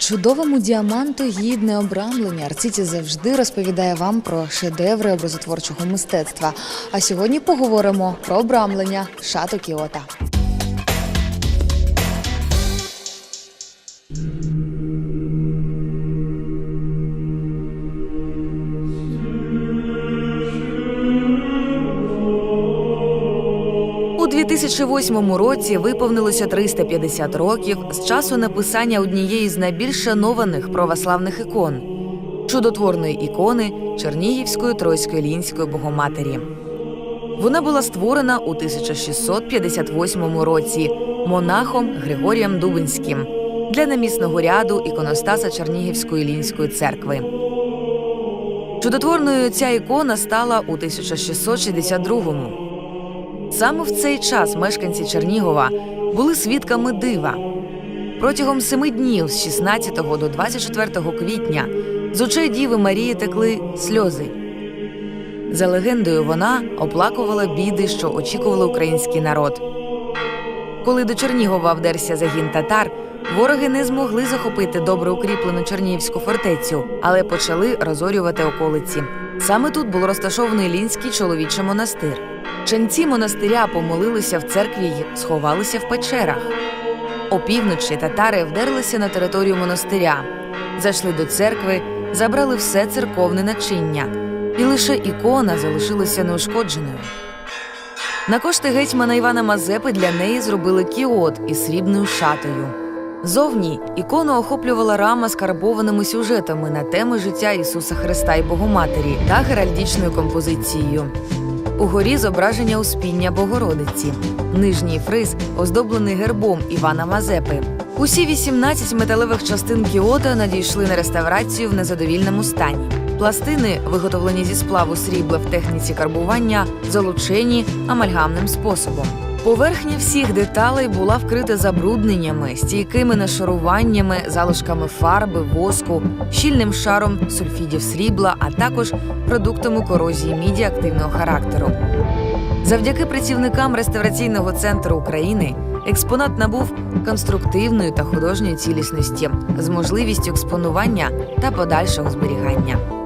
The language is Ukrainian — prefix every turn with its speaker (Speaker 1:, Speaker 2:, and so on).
Speaker 1: Чудовому діаманту гідне обрамлення. Арціті завжди розповідає вам про шедеври образотворчого мистецтва. А сьогодні поговоримо про обрамлення шату Кіота.
Speaker 2: 2008 році виповнилося 350 років з часу написання однієї з найбільш шанованих православних ікон чудотворної ікони Чернігівської Тройської Лінської Богоматері. Вона була створена у 1658 році монахом Григорієм Дубинським для намісного ряду іконостаса Чернігівської Лінської церкви. Чудотворною ця ікона стала у 1662-му. Саме в цей час мешканці Чернігова були свідками дива. Протягом семи днів з 16 до 24 квітня з очей Діви Марії текли сльози. За легендою, вона оплакувала біди, що очікували український народ. Коли до Чернігова вдерся загін татар, вороги не змогли захопити добре укріплену Чернігівську фортецю, але почали розорювати околиці. Саме тут було розташований Лінський чоловічий монастир. Ченці монастиря помолилися в церкві й сховалися в печерах. Опівночі татари вдерлися на територію монастиря, зайшли до церкви, забрали все церковне начиння, і лише ікона залишилася неушкодженою. На кошти гетьмана Івана Мазепи для неї зробили кіот із срібною шатою. Зовні ікону охоплювала рама з карбованими сюжетами на теми життя Ісуса Христа і Богоматері та геральдичною композицією. Угорі зображення успіння Богородиці. Нижній фриз оздоблений гербом Івана Мазепи. Усі 18 металевих частин кіота надійшли на реставрацію в незадовільному стані. Пластини, виготовлені зі сплаву срібла в техніці карбування, залучені амальгамним способом. Поверхня всіх деталей була вкрита забрудненнями, стійкими нашаруваннями, залишками фарби, воску, щільним шаром сульфідів срібла, а також продуктами корозії міді активного характеру. Завдяки працівникам реставраційного центру України експонат набув конструктивної та художньої цілісності з можливістю експонування та подальшого зберігання.